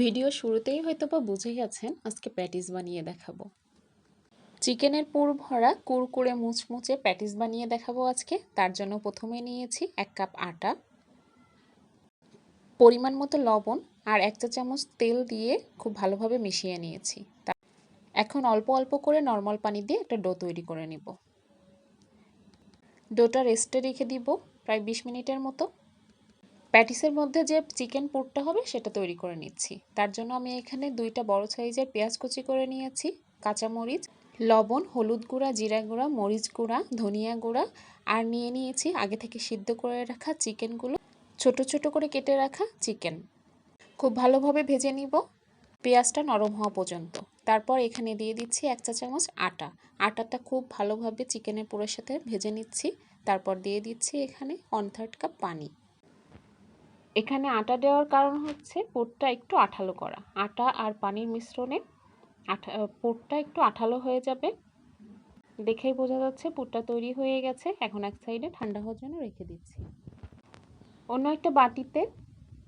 Video শুরুতেই হয়তো বা বুঝে গেছেন আজকে প্যাটিস বানিয়ে দেখাবো। চিকেনের পুর ভরা, কুরকুরে মুচমুচে প্যাটিস বানিয়ে দেখাবো আজকে। তার জন্য প্রথমে নিয়েছি এক কাপ আটা, পরিমাণ মতো লবণ আর এক চা চামচ তেল দিয়ে খুব ভালোভাবে মিশিয়ে নিয়েছি। এখন অল্প অল্প করে নর্মাল পানি দিয়ে একটা ডো তৈরি করে নিব। ডোটা রেস্টে রেখে দিব প্রায় বিশ মিনিটের মতো। প্যাটিসের মধ্যে যে চিকেন পুরটা হবে সেটা তৈরি করে নিচ্ছি। তার জন্য আমি এখানে দুইটা বড় সাইজের পেঁয়াজ কুচি করে নিয়েছি, কাঁচামরিচ, লবণ, হলুদ গুঁড়া, জিরা গুঁড়া, মরিচ গুঁড়া, ধনিয়া গুঁড়া, আর নিয়ে নিয়েছি আগে থেকে সিদ্ধ করে রাখা চিকেনগুলো, ছোট ছোট করে কেটে রাখা চিকেন। খুব ভালোভাবে ভেজে নিব। পেঁয়াজটা নরম হওয়া পর্যন্ত। তারপর এখানে দিয়ে দিচ্ছি এক চা চামচ আটা। আটাটা খুব ভালোভাবে চিকেনের পুরের সাথে ভেজে নিচ্ছি। তারপর দিয়ে দিচ্ছি এখানে ওয়ান থার্ড কাপ পানি। এখানে আটা দেওয়ার কারণ হচ্ছে পুরটা একটু আঠালো করা। আটা আর পানির মিশ্রণে আঠা পোটটা একটু আঠালো হয়ে যাবে। দেখেই বোঝা যাচ্ছে পুরটা তৈরি হয়ে গেছে। এখন এক সাইডে ঠান্ডা হওয়ার জন্য রেখে দিচ্ছি। অন্য একটা বাটিতে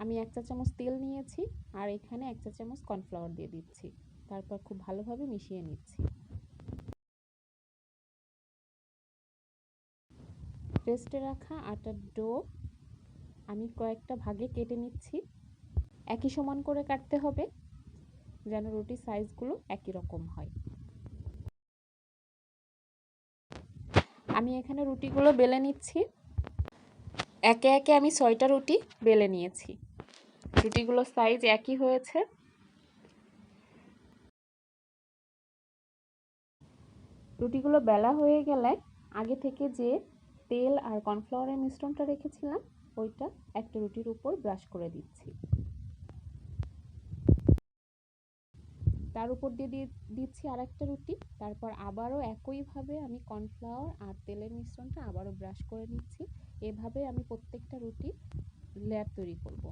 আমি এক চা চামচ তেল নিয়েছি আর এখানে এক চা চামচ কর্নফ্লাওয়ার দিয়ে দিচ্ছি। তারপর খুব ভালোভাবে মিশিয়ে নিচ্ছি। রেস্টে রাখা আটার ডো আমি কয়েকটা ভাগে কেটে নিচ্ছি। একই সমান করে কাটতে হবে, যেন রুটির সাইজগুলো একই রকম হয়। আমি এখানে রুটিগুলো বেলে নিচ্ছি। একে একে আমি ছয়টা রুটি বেলে নিয়েছি। রুটিগুলোর সাইজ একই হয়েছে। রুটিগুলো বেলা হয়ে গেলে আগে থেকে যে তেল আর কর্নফ্লাওয়ারের মিশ্রণটা রেখেছিলাম ওইটা একটা রুটির উপর ব্রাশ করে দিচ্ছি। তার উপর দিয়ে দিচ্ছি আর একটা রুটি। তারপর আবারও একইভাবে আমি কর্নফ্লাওয়ার আর তেলের মিশ্রণটা আবারও ব্রাশ করে নিচ্ছি। এভাবে আমি প্রত্যেকটা রুটি লেয়ার তৈরি করব।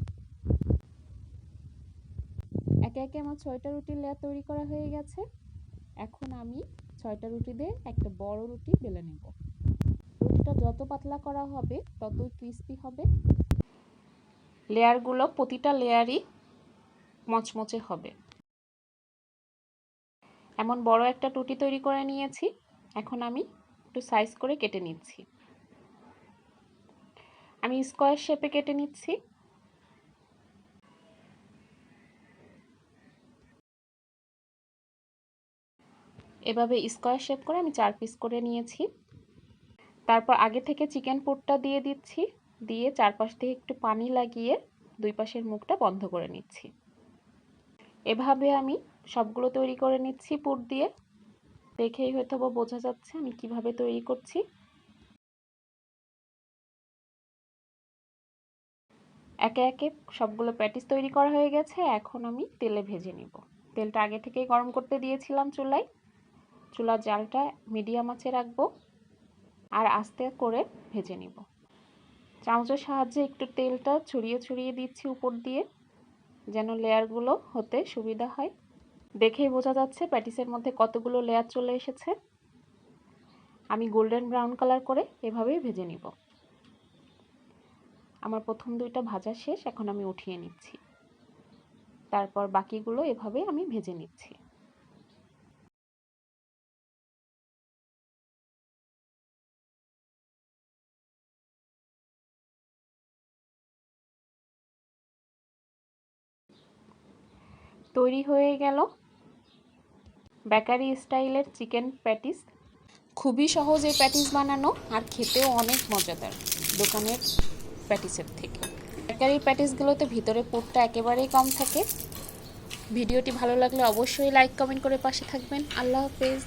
একে একে আমার ছয়টা রুটির লেয়ার তৈরি করা হয়ে গেছে। এখন আমি ছয়টা রুটি দিয়ে একটা বড় রুটি বেলে নেব। যত পাতলা করা হবে, ততই ক্রিস্পি হবে। লেয়ারগুলো, প্রতিটা লেয়ারই মচমচে হবে। এমন বড় একটা টুটি তৈরি করে নিয়েছি। এখন আমি একটু সাইজ করে কেটে নিচ্ছি। আমি স্কোয়ার শেপে কেটে নিচ্ছি। এভাবে স্কোয়ার শেপ করে আমি চার পিস করে নিয়েছি। তারপর আগে থেকে চিকেন পুরটা দিয়ে দিচ্ছি, দিয়ে চারপাশ থেকে একটু পানি লাগিয়ে দুই পাশের মুখটা বন্ধ করে নিচ্ছি। এভাবে আমি সবগুলো তৈরি করে নিচ্ছি পুর দিয়ে। দেখেই হয়তো বোঝা যাচ্ছে আমি কীভাবে তৈরি করছি। একে একে সবগুলো প্যাটিস তৈরি করা হয়ে গেছে, এখন আমি তেলে ভেজে নিব। তেলটা আগে থেকেই গরম করতে দিয়েছিলাম চুলায়। চুলার জালটা মিডিয়াম আঁচে রাখব। আর আস্তে করে ভেজে নিব। চামচের সাহায্যে একটু তেলটা ছড়িয়ে ছড়িয়ে দিচ্ছি উপর দিয়ে, যেন লেয়ারগুলো হতে সুবিধা হয়। দেখেই বোঝা যাচ্ছে প্যাটিসের মধ্যে কতগুলো লেয়ার চলে এসেছে। আমি গোল্ডেন ব্রাউন কালার করে এভাবেই ভেজে নিব। আমার প্রথম দুইটা ভাজা শেষ, এখন আমি উঠিয়ে নিচ্ছি। তারপর বাকিগুলো এভাবে আমি ভেজে নিচ্ছি। তৈরি হয়ে গেল। বেকারি স্টাইলের চিকেন প্যাটিস। খুবই সহজ এই প্যাটিস বানানো আর খেতেও অনেক মজাদার দোকানের প্যাটিসের থেকে। বেকারি প্যাটিসগুলোতে ভিতরে পুরটা একেবারেই কম থাকে। ভিডিওটি ভালো লাগলে অবশ্যই লাইক কমেন্ট করে পাশে থাকবেন। আল্লাহ হাফেজ।